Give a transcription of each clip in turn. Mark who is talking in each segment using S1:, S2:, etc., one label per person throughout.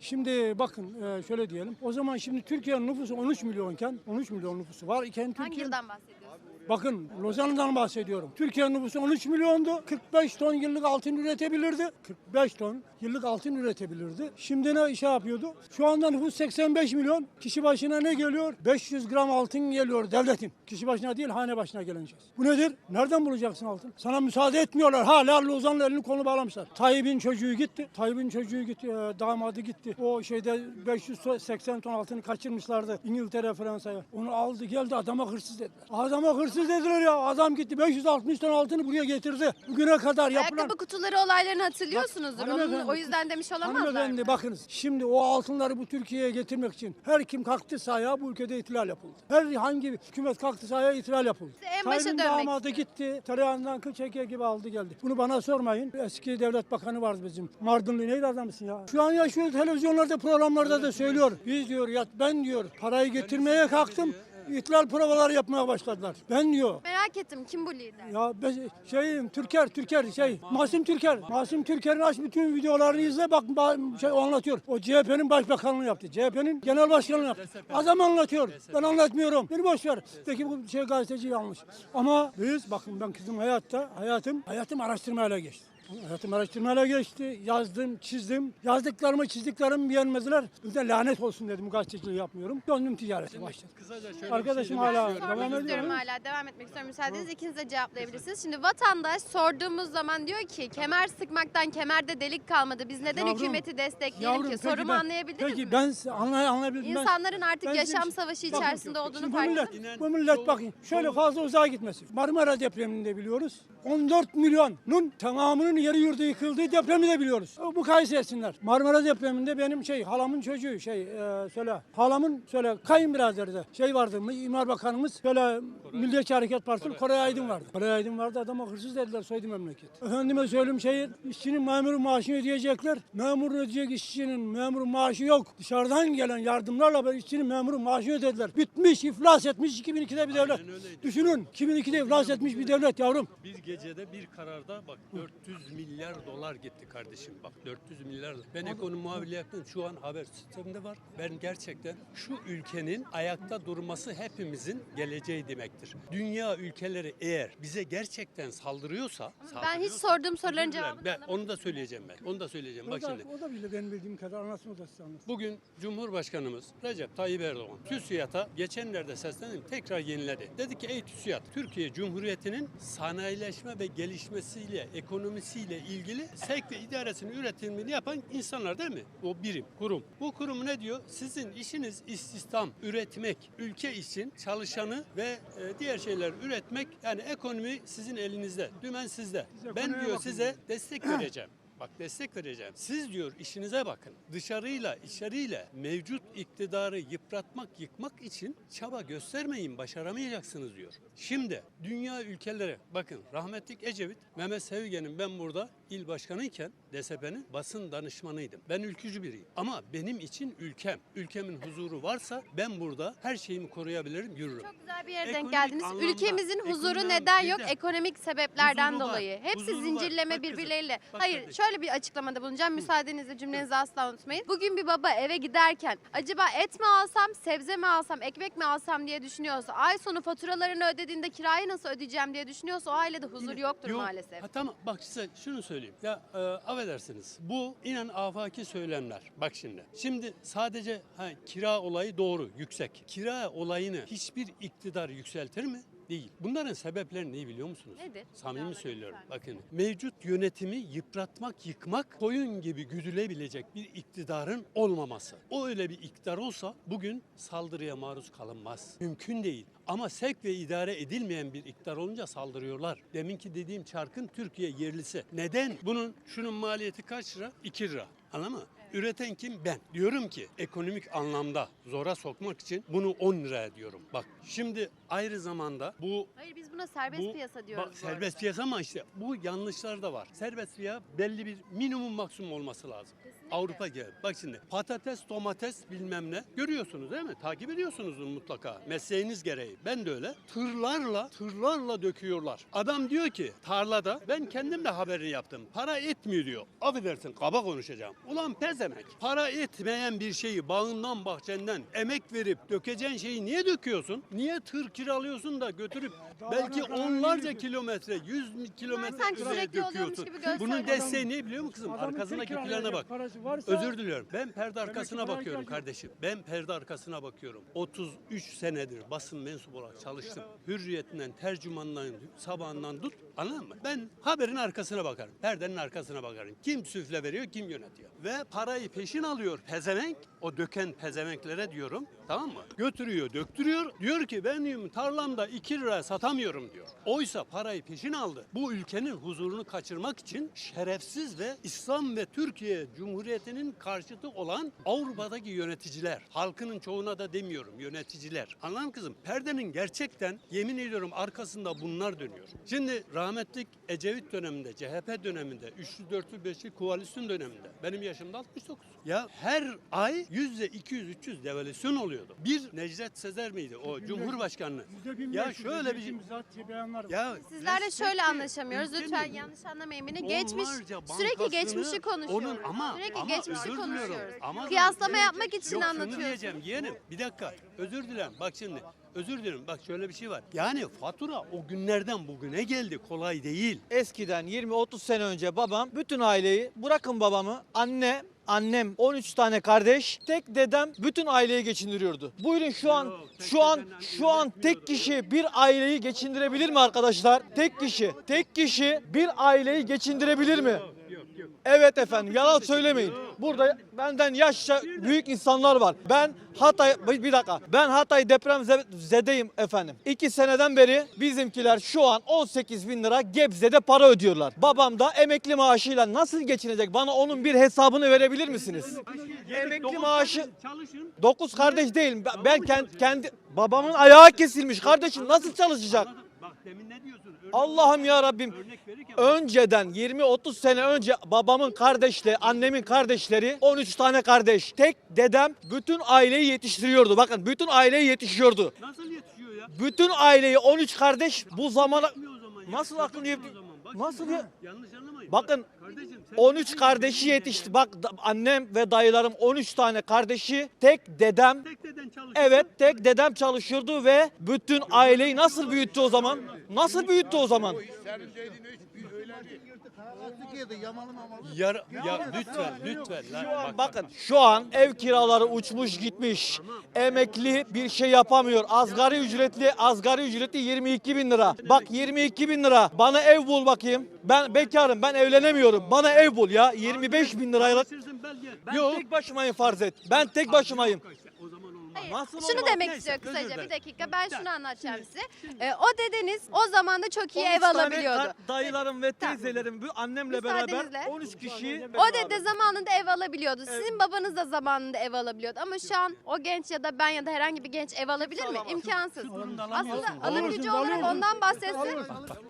S1: Şimdi bakın e, şöyle diyelim. O zaman şimdi Türkiye'nin nüfusu 13 milyonken 13 milyon nüfusu var iken
S2: Hangi
S1: Türkiye
S2: yıldan bahsediyorsunuz?
S1: Bakın Lozan'dan bahsediyorum. Türkiye'nin nüfusu 13 milyondu. 45 ton yıllık altın üretebilirdi. 45 ton yıllık altın üretebilirdi. Şimdi ne iş yapıyordu? Şu anda nüfus 85 milyon. Kişi başına ne geliyor? 500 gram altın geliyor devletin. Kişi başına değil hane başına gelineceğiz. Bu nedir? Nereden bulacaksın altın? Sana müsaade etmiyorlar. Hala Lozan'la elini kolunu bağlamışlar. Tayyip'in çocuğu gitti. Tayyip'in çocuğu gitti. e, damadı gitti. O şeyde 580 ton altını kaçırmışlardı İngiltere, Fransa'ya. Onu aldı geldi adama hırsız dediler. Adama hırsız dediler ya. Adam gitti 560 ton altını buraya getirdi. Bugüne kadar yapılan...
S2: Ayakkabı kutuları olaylarını hatırlıyorsunuzdur. Onun,
S1: hanımefendi,
S2: o yüzden demiş olamazlar
S1: Hanımefendi
S2: mı?
S1: bakınız şimdi o altınları bu Türkiye'ye getirmek için her kim kalktıysa ayağa bu ülkede ihtilal yapıldı. Her hangi hükümet kalktıysa ayağa ihtilal yapıldı.
S2: En başa
S1: Tayyip'in
S2: dönmek
S1: damadı
S2: istiyorum.
S1: gitti tereyağından kıl çeker gibi aldı geldi. Bunu bana sormayın. Eski devlet bakanı vardı bizim. Mardinli neydi adamısın ya? Şu an yaşıyor televizyonlarda programlarda da söylüyor. Biz diyor ya ben diyor parayı getirmeye kalktım. İhtilal provaları yapmaya başladılar. Ben diyor
S2: Merak ettim kim bu lider?
S1: ya ben şeyim Türker Türker şey Masim Türker. Masim Türker'in aç bütün videolarını izle bak ba- şey anlatıyor. O CHP'nin başbakanlığını yaptı. CHP'nin genel başkanlığını yaptı. Adam anlatıyor. Ben anlatmıyorum. Beni boş ver. Peki bu şey gazeteci yanlış. Ama biz bakın ben kızım hayatta hayatım hayatım araştırmayla geçti. Hayatım araştırmayla geçti. Yazdım, çizdim. Yazdıklarımı, çizdiklerimi beğenmediler. Bir de lanet olsun dedim. Bu gazeteciliği yapmıyorum. Döndüm ticarete başladım.
S3: Kısaca şöyle
S1: Arkadaşım
S3: bir şey
S1: hala
S3: demek
S1: devam
S2: Sormak
S1: ediyor.
S2: istiyorum hala devam etmek istiyorum. Müsaadenizle ikiniz de cevaplayabilirsiniz. Şimdi vatandaş sorduğumuz zaman diyor ki kemer sıkmaktan kemerde delik kalmadı. Biz neden
S1: Yavrum,
S2: hükümeti destekleyelim
S1: Yavrum,
S2: ki?
S1: peki
S2: Sorumu
S1: ben-
S2: anlayabildiniz
S1: peki
S2: mi?
S1: ben anlay anlayabildim. Ben-
S2: İnsanların artık
S1: ben
S2: yaşam
S1: bir şey-
S2: savaşı
S1: Bakın,
S2: içerisinde olduğunu
S1: şimdi bu
S2: farkında
S1: millet, bu millet bakın şöyle fazla uzağa gitmesin. Marmara depremini de biliyoruz. 14 milyonun tamamının yeri yurdu yıkıldığı depremi de biliyoruz. Bu mukayese etsinler. Marmara depreminde benim şey halamın çocuğu şey e, söyle halamın söyle kayınbiraderi de şey vardı İmar Bakanımız böyle Milliyetçi Hareket Partisi Koray Aydın vardı. Koray Aydın vardı adama hırsız dediler soydu memleket. Efendime söyleyeyim şey işçinin memurun maaşını ödeyecekler. Memur ödeyecek işçinin memurun maaşı yok. Dışarıdan gelen yardımlarla böyle işçinin memurun maaşını ödediler. Bitmiş iflas etmiş 2002'de bir devlet. Düşünün 2002'de iflas etmiş bir devlet yavrum.
S3: Bir gecede bir kararda bak 400 milyar dolar gitti kardeşim. Bak 400 milyar. Ben ekonomi muhabirliği yaptım. Şu an haber sisteminde var. Ben gerçekten şu ülkenin ayakta durması hepimizin geleceği demektir. Dünya ülkeleri eğer bize gerçekten saldırıyorsa
S2: Ben hiç
S3: saldırıyorsa-
S2: sorduğum soruların cevabını
S3: Ben
S2: alamadım.
S3: onu da söyleyeceğim ben. Onu da söyleyeceğim.
S1: O
S3: Bak
S1: da,
S3: şimdi.
S1: o da bile benim bildiğim kadar anlatsın o da size anlatsın.
S3: Bugün Cumhurbaşkanımız Recep Tayyip Erdoğan TÜSİAD'a geçenlerde seslendim tekrar yeniledi. Dedi ki ey TÜSİAD Türkiye Cumhuriyeti'nin sanayileşme ve gelişmesiyle ekonomisiyle ilgili sevk ve idaresini üretimini yapan insanlar değil mi? O birim, kurum. Bu kurum ne diyor? Sizin işiniz istihdam, üretmek, ülke için çalışanı ve e, diğer şeyler üretmek yani ekonomi sizin elinizde, dümen sizde. Ben diyor
S1: bakın.
S3: size destek vereceğim. Bak destek vereceğim. Siz diyor işinize bakın. Dışarıyla içeriyle mevcut iktidarı yıpratmak, yıkmak için çaba göstermeyin, başaramayacaksınız diyor. Şimdi dünya ülkeleri bakın rahmetlik Ecevit, Mehmet Sevgen'in ben burada il başkanıyken DSP'nin basın danışmanıydım. Ben ülkücü biriyim. Ama benim için ülkem, ülkemin huzuru varsa ben burada her şeyimi koruyabilirim, yürürüm.
S2: Çok güzel bir yere denk
S3: Ekonomik
S2: geldiniz.
S3: anlamda,
S2: Ülkemizin huzuru neden yok? Ekonomik sebeplerden
S3: Huzuru var,
S2: dolayı. Hepsi
S3: var.
S2: zincirleme
S3: Bak kızım,
S2: birbirleriyle.
S3: bak
S2: Hayır,
S3: kardeşim.
S2: şöyle bir açıklamada bulunacağım. Müsaadenizle cümlenizi asla unutmayın. Bugün bir baba eve giderken acaba et mi alsam, sebze mi alsam, ekmek mi alsam diye düşünüyorsa, ay sonu faturalarını ödediğinde kirayı nasıl ödeyeceğim diye düşünüyorsa o ailede huzur yoktur
S3: Yok.
S2: maalesef.
S3: Ha, tamam bak size şunu söyleyeyim. Ya e, affedersiniz. Bu inan afaki söylemler. Bak şimdi. Şimdi sadece ha, kira olayı doğru yüksek. Kira olayını hiçbir iktidar yükseltir mi? Değil. Bunların sebepleri ne biliyor musunuz?
S2: Nedir?
S3: Samimi
S2: Kiraların
S3: söylüyorum. Bakın mevcut yönetimi yıpratmak, yıkmak, koyun gibi güdülebilecek bir iktidarın olmaması. O öyle bir iktidar olsa bugün saldırıya maruz kalınmaz. Mümkün değil. Ama sevk ve idare edilmeyen bir iktidar olunca saldırıyorlar. Deminki dediğim çarkın Türkiye yerlisi. Neden? Bunun şunun maliyeti kaç lira? 2 lira. Anladın mı? Üreten kim? Ben. Diyorum ki ekonomik anlamda zora sokmak için bunu 10 liraya diyorum. Bak şimdi ayrı zamanda bu
S2: Hayır biz buna serbest
S3: bu-
S2: piyasa diyoruz.
S3: bak, serbest
S2: arada.
S3: piyasa ama işte bu yanlışlar da var. Serbest piyasa belli bir minimum maksimum olması lazım.
S2: Kesinlikle
S3: Avrupa gel. Bak şimdi patates, domates bilmem ne görüyorsunuz değil mi? Takip ediyorsunuzdur mutlaka. Mesleğiniz gereği. Ben de öyle. Tırlarla, tırlarla döküyorlar. Adam diyor ki tarlada ben kendim de haberini yaptım. Para etmiyor diyor. Affedersin kaba konuşacağım. Ulan pezemek. Para etmeyen bir şeyi bağından bahçenden emek verip dökeceğin şeyi niye döküyorsun? Niye tır kiralıyorsun da götürüp belki onlarca kilometre, yüz kilometre öteye
S2: sürekli oluyormuş
S3: döküyorsun.
S2: gibi gösteriyor.
S3: Bunun desteği ne biliyor musun kızım?
S1: Adamın
S3: Arkasındaki plana bak.
S1: Varsa-
S3: Özür diliyorum. Ben perde arkasına bakıyorum kardeşim. Ben perde arkasına bakıyorum. 33 senedir basın mensubu olarak çalıştım. Hürriyetinden, tercümanından, sabahından tut. Anladın mı? Ben haberin arkasına bakarım. Perdenin arkasına bakarım. Kim süfle veriyor, kim yönetiyor. Ve parayı peşin alıyor pezevenk. O döken pezevenklere diyorum. Tamam mı? Götürüyor, döktürüyor. Diyor ki ben diyorum, tarlamda 2 lira satamıyorum diyor. Oysa parayı peşin aldı. Bu ülkenin huzurunu kaçırmak için şerefsiz ve İslam ve Türkiye Cumhuriyeti'nin karşıtı olan Avrupa'daki yöneticiler. Halkının çoğuna da demiyorum yöneticiler. Anladın kızım? Perdenin gerçekten yemin ediyorum arkasında bunlar dönüyor. Şimdi rahmetlik Ecevit döneminde, CHP döneminde, üçlü dörtlü beşli koalisyon döneminde benim yaşımda 69. Ya her ay yüzde 200-300 devalüasyon oluyordu. Bir Necdet Sezer miydi o Cumhurbaşkanlığı? Ya şöyle bir ya
S2: Sizlerle şöyle anlaşamıyoruz. Lütfen yanlış anlamayın beni. Geçmiş sürekli geçmişi konuşuyoruz.
S3: Onun, ama,
S2: sürekli
S3: ama
S2: geçmişi
S3: özür diliyorum.
S2: konuşuyoruz.
S3: Ama
S2: Kıyaslama yapmak için
S3: Yok şunu
S2: anlatıyorsunuz.
S3: diyeceğim yeğenim bir dakika özür dilerim bak şimdi özür dilerim bak şöyle bir şey var. Yani fatura o günlerden bugüne geldi kolay değil.
S4: Eskiden 20-30 sene önce babam bütün aileyi bırakın babamı anne Annem 13 tane kardeş, tek dedem bütün aileyi geçindiriyordu. Buyurun şu an
S3: Yok, tek
S4: şu an şu an tek kişi bir aileyi geçindirebilir mi arkadaşlar? Tek kişi, tek kişi bir aileyi geçindirebilir mi? Evet efendim yalan söylemeyin. Burada benden yaşça büyük insanlar var. Ben Hatay bir dakika. Ben Hatay deprem ze- zedeyim efendim. İki seneden beri bizimkiler şu an 18 bin lira Gebze'de para ödüyorlar. Babam da emekli maaşıyla nasıl geçinecek? Bana onun bir hesabını verebilir misiniz? Emekli maaşı
S3: Çalışın.
S4: 9 kardeş değil. Ben- kendi, kendi babamın ayağı kesilmiş. Kardeşim nasıl çalışacak?
S3: Bak demin ne diyorsun?
S4: Allah'ım ya Rabbim. Önceden 20-30 sene önce babamın kardeşleri, annemin kardeşleri 13 tane kardeş. Tek dedem bütün aileyi yetiştiriyordu. Bakın bütün aileyi yetişiyordu.
S3: nasıl yetişiyor ya?
S4: Bütün aileyi 13 kardeş bu zamana. Nasıl aklını
S3: Yetmiyor
S4: Nasıl ya-
S3: Yanlış anlamayın.
S4: Bakın, 13 kardeşi yetişti. Bak da- annem ve dayılarım 13 tane kardeşi. Tek dedem
S3: Tek deden çalışıyor.
S4: Evet tek dedem çalışıyordu ve bütün aileyi nasıl büyüttü o zaman? Nasıl büyüttü o zaman?
S3: Yar, ya lütfen lütfen. lan,
S4: Şu an
S3: bak,
S4: bakın şu an ev kiraları uçmuş gitmiş. Emekli bir şey yapamıyor. Asgari ücretli asgari ücretli 22 bin lira. Bak 22 bin lira. Bana ev bul bakayım. Ben bekarım ben evlenemiyorum. Bana ev bul ya 25 bin lirayla. Ben
S3: Yok.
S4: tek başımayım farz et. Ben tek başımayım.
S2: Hayır,
S4: Nasıl
S2: şunu
S4: olmaz?
S2: demek
S3: Neyse,
S2: istiyor
S3: özür
S2: kısaca
S3: dilerim.
S2: bir dakika ben şunu anlatacağım size. Ee, o dedeniz o zaman da çok iyi
S4: 13
S2: ev
S4: tane
S2: alabiliyordu.
S4: Dayılarım ve
S2: Tamam.
S4: teyzelerim bu annemle beraber
S2: Müsaadenizle.
S4: 13 kişi.
S2: O dede zamanında ev alabiliyordu. Sizin babanız da zamanında ev alabiliyordu. Ama şu an o genç ya da ben ya da herhangi bir genç ev alabilir mi?
S4: alamaz.
S2: İmkansız. Aslında alım gücü olarak ondan bahsetsin.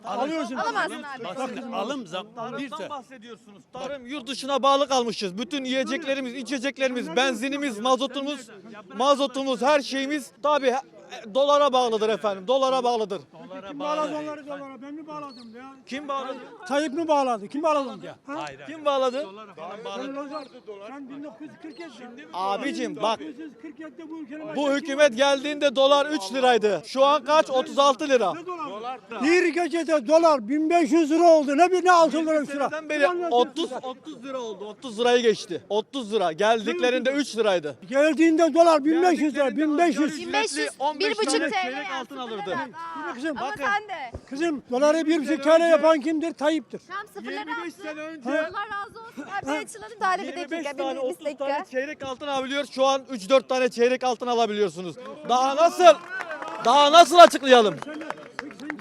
S1: Alıyorsun.
S2: Alamazsın abi.
S3: Bak şimdi alım zam bir
S4: Tarımdan
S3: de
S4: bahsediyorsunuz. Tarım yurt dışına bağlı kalmışız. Bütün yiyeceklerimiz, içeceklerimiz, benzinimiz, mazotumuz, mazotumuz, her şeyimiz tabii e, dolara bağlıdır efendim. Dolara bağlıdır.
S3: Dolara
S1: Kim bağladı onları dolara? Ben mi bağladım ya?
S4: Kim bağladı?
S1: Tayyip mi bağladı? Kim bağladı ya? Ha?
S3: Hayır, hayır.
S4: Kim bağladı?
S3: Falan
S1: Sen,
S3: bağlı.
S1: dolar, sen 1947'de.
S4: Abicim bak
S1: 1947'de bu ülkenin
S4: bu
S1: başına
S4: hükümet geldiğinde dolar 3 liraydı. Şu an kaç? 36 lira.
S1: var? dolar. Bir gecede dolar 1500 lira oldu. Ne bir ne altın lira 3 lira.
S4: Seneden beri 30 30 lira oldu. 30 lirayı geçti. 30 lira. Geldiklerinde 3 liraydı.
S1: Geldiğinde dolar 1500 lira.
S4: Geldiklerinde
S1: 1500.
S4: asgari
S2: 1500,
S4: ücretli 15
S2: bir buçuk
S4: tane
S2: TL.
S4: çeyrek
S2: ya,
S4: altın alırdı.
S1: Kızım,
S4: bakın.
S2: sen de.
S1: Kızım doları bir buçuk yapan kimdir? Tayyip'tir.
S2: Tam sıfırları
S4: 25
S2: attı.
S4: sene önce
S2: Allah razı olsun. Abi açılalım da hadi bir
S4: 25
S2: dakika.
S4: tane
S2: Bir,
S4: 30
S2: bir
S4: tane
S2: dakika.
S4: çeyrek altın alabiliyor. Şu an 3-4 tane çeyrek altın alabiliyorsunuz. Daha nasıl? Daha nasıl açıklayalım?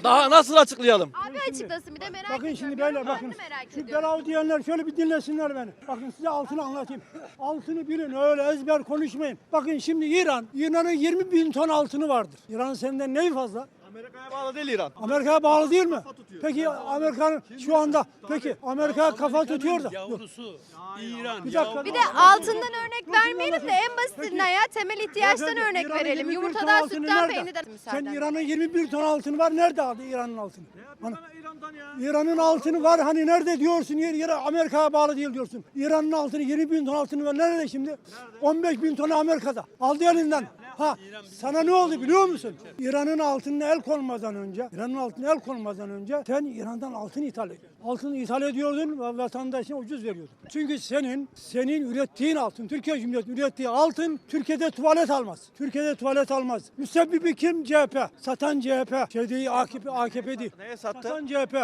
S4: Daha nasıl açıklayalım?
S2: Abi açıklasın bir de merak
S1: Bakın
S2: ediyorum.
S1: şimdi
S2: Ben
S1: böyle bakın.
S2: merak
S1: Şu
S2: ediyorum.
S1: diyenler şöyle bir dinlesinler beni. Bakın size altını anlatayım. Altını bilin öyle ezber konuşmayın. Bakın şimdi İran, İran'ın 20 bin ton altını vardır. İran senden neyi fazla?
S4: Amerika'ya bağlı değil İran.
S1: Amerika'ya bağlı değil mi? Peki Amerika'nın şu anda peki Amerika kafa tutuyor da.
S3: Yavrusu İran.
S1: Bir dakika.
S2: Bir de altından örnek vermeyelim de en basitinden ya temel ihtiyaçtan örnek verelim.
S1: 21 ton
S2: Yumurtadan, sütten, peynirden.
S1: Sen. İran'ın 21 ton altını var. Nerede aldı İran'ın altını? Bana-
S4: İran'dan ya.
S1: İran'ın altını var hani nerede diyorsun yer yere Amerika'ya bağlı değil diyorsun. İran'ın altını 20 bin ton altını var nerede şimdi? 15 bin tonu Amerika'da. Aldı elinden. Ha sana ne oldu biliyor musun? İran'ın altınına el konmadan önce, İran'ın altına el konmadan önce sen İran'dan altın ithal ediyordun. Altını ithal ediyordun ve vatandaşına ucuz veriyordun. Çünkü senin senin ürettiğin altın, Türkiye Cumhuriyeti ürettiği altın Türkiye'de tuvalet almaz. Türkiye'de tuvalet almaz. Müsebbibi kim? CHP. Satan CHP. Şey değil AKP, AKP değil.
S4: Neye sattı?
S1: Satan CHP.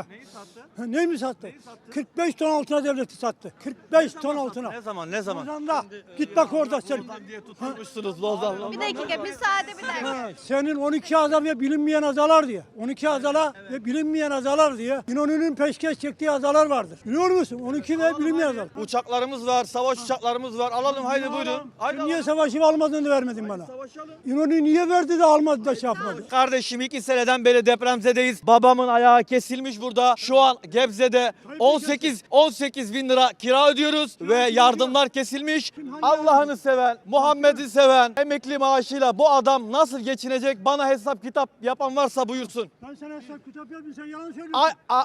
S1: Ha, ne mi sattı? 45 ton altına devleti sattı. 45 ton altına.
S4: Ne zaman ne zaman?
S1: Lozan'da. Git bak orada sen.
S4: Tutmuşsunuz Lozan'la.
S2: Bir dakika müsaade bir dakika.
S1: Ha, senin 12 azal ve bilinmeyen azalar diye. 12 azala ve bilinmeyen azalar diye. İnönü'nün peşkeş çektiği azalar vardır. Biliyor musun? 12 ve bilinmeyen azalar.
S4: Uçaklarımız var, savaş uçaklarımız var. Alalım haydi buyurun. Haydi
S1: niye
S4: alalım.
S1: savaşı almadığını vermedin bana?
S4: Savaşalım.
S1: İnönü niye verdi de almadı da şey yapmadı?
S4: Kardeşim iki seneden beri depremzedeyiz. Babamın ayağı kesilmiş burada. Şu an Gebze'de 18 18 bin lira kira ödüyoruz ve yardımlar kesilmiş. Allah'ını seven, Muhammed'i seven, emekli maaşıyla bu adam nasıl geçinecek? Bana hesap kitap yapan varsa buyursun.
S1: Ben sana hesap kitap yapayım sen yalan söylüyorsun.
S4: A, a,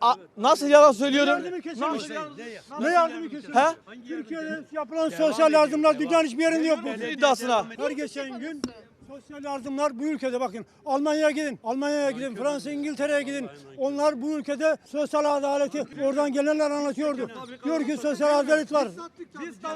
S4: a- nasıl yalan söylüyorum?
S1: Yardımı kesilmiş.
S3: Ne ya?
S1: Ne yardımı kesilmiş?
S4: He?
S1: Türkiye'de yapılan sosyal yardımlar dünyanın hiçbir yerinde yok. bu.
S4: İddiasına.
S1: Her geçen gün sosyal yardımlar bu ülkede bakın. Almanya'ya gidin, Almanya'ya gidin, Fransa, İngiltere'ye gidin. Onlar bu ülkede sosyal adaleti oradan gelenler anlatıyordu. Diyor ki sosyal adalet var.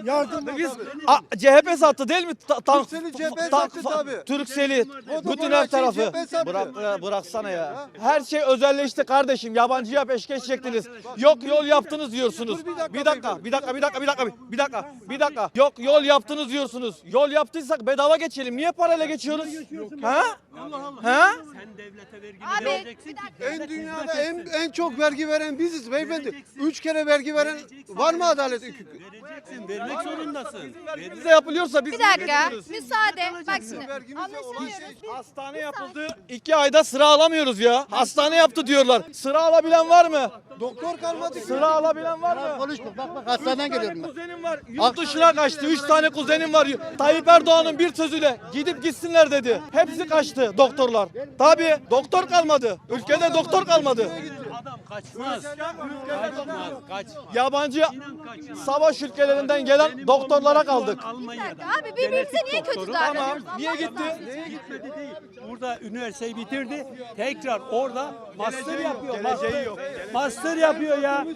S1: Yardım
S4: Biz A, CHP sattı değil mi? Ta, tank,
S5: Türkcell'i CHP sattı tabii. Da
S4: bütün her tarafı. Bırak, ya, bıraksana ya. Her şey özelleşti kardeşim. Yabancıya peşkeş çektiniz. Yok yol yaptınız diyorsunuz. Bir dakika, bir dakika, bir dakika, bir dakika, bir dakika, bir dakika. Yok yol yaptınız diyorsunuz. Yol yaptıysak bedava geçelim. Niye parayla geçiyoruz? Ha? Ha?
S3: Sen devlete vergini
S2: Abi
S3: vereceksin ki.
S5: En dünyada en, en çok vergi veren biziz beyefendi. Üç kere vergi veren var mı adalet?
S3: Vereceksin, vermek zorundasın.
S4: Bize yapılıyorsa biz
S2: Bir dakika.
S4: veriyoruz.
S2: Müsaade. Bak şimdi. Anlaşamıyoruz.
S4: Hastane yapıldı. iki ayda sıra alamıyoruz ya. Hastane yaptı diyorlar. Sıra alabilen var mı?
S5: Doktor kalmadı.
S4: Sıra alabilen var mı?
S6: Konuşma bak bak hastaneden geliyorum ben.
S4: Kuzenim var. Yurt dışına kaçtı. Üç tane kuzenim var. Tayyip Erdoğan'ın bir sözüyle gidip gitsinler dedi. Hepsi kaçtı doktorlar. Tabii doktor kalmadı. Ülkede doktor kalmadı.
S3: Adam kaçmaz. Kaçmaz, kaç.
S4: Yabancı savaş ülkelerinden gelen doktorlara kaldık.
S3: Almanya'da.
S2: Abi birbirimize niye kötü davranıyoruz?
S4: Tamam. Niye gitti?
S3: Gitmedi değil. Burada üniversiteyi bitirdi. Tekrar orada master yapıyor.
S4: Geleceği
S3: master.
S4: yok.
S3: Master yapıyor ya.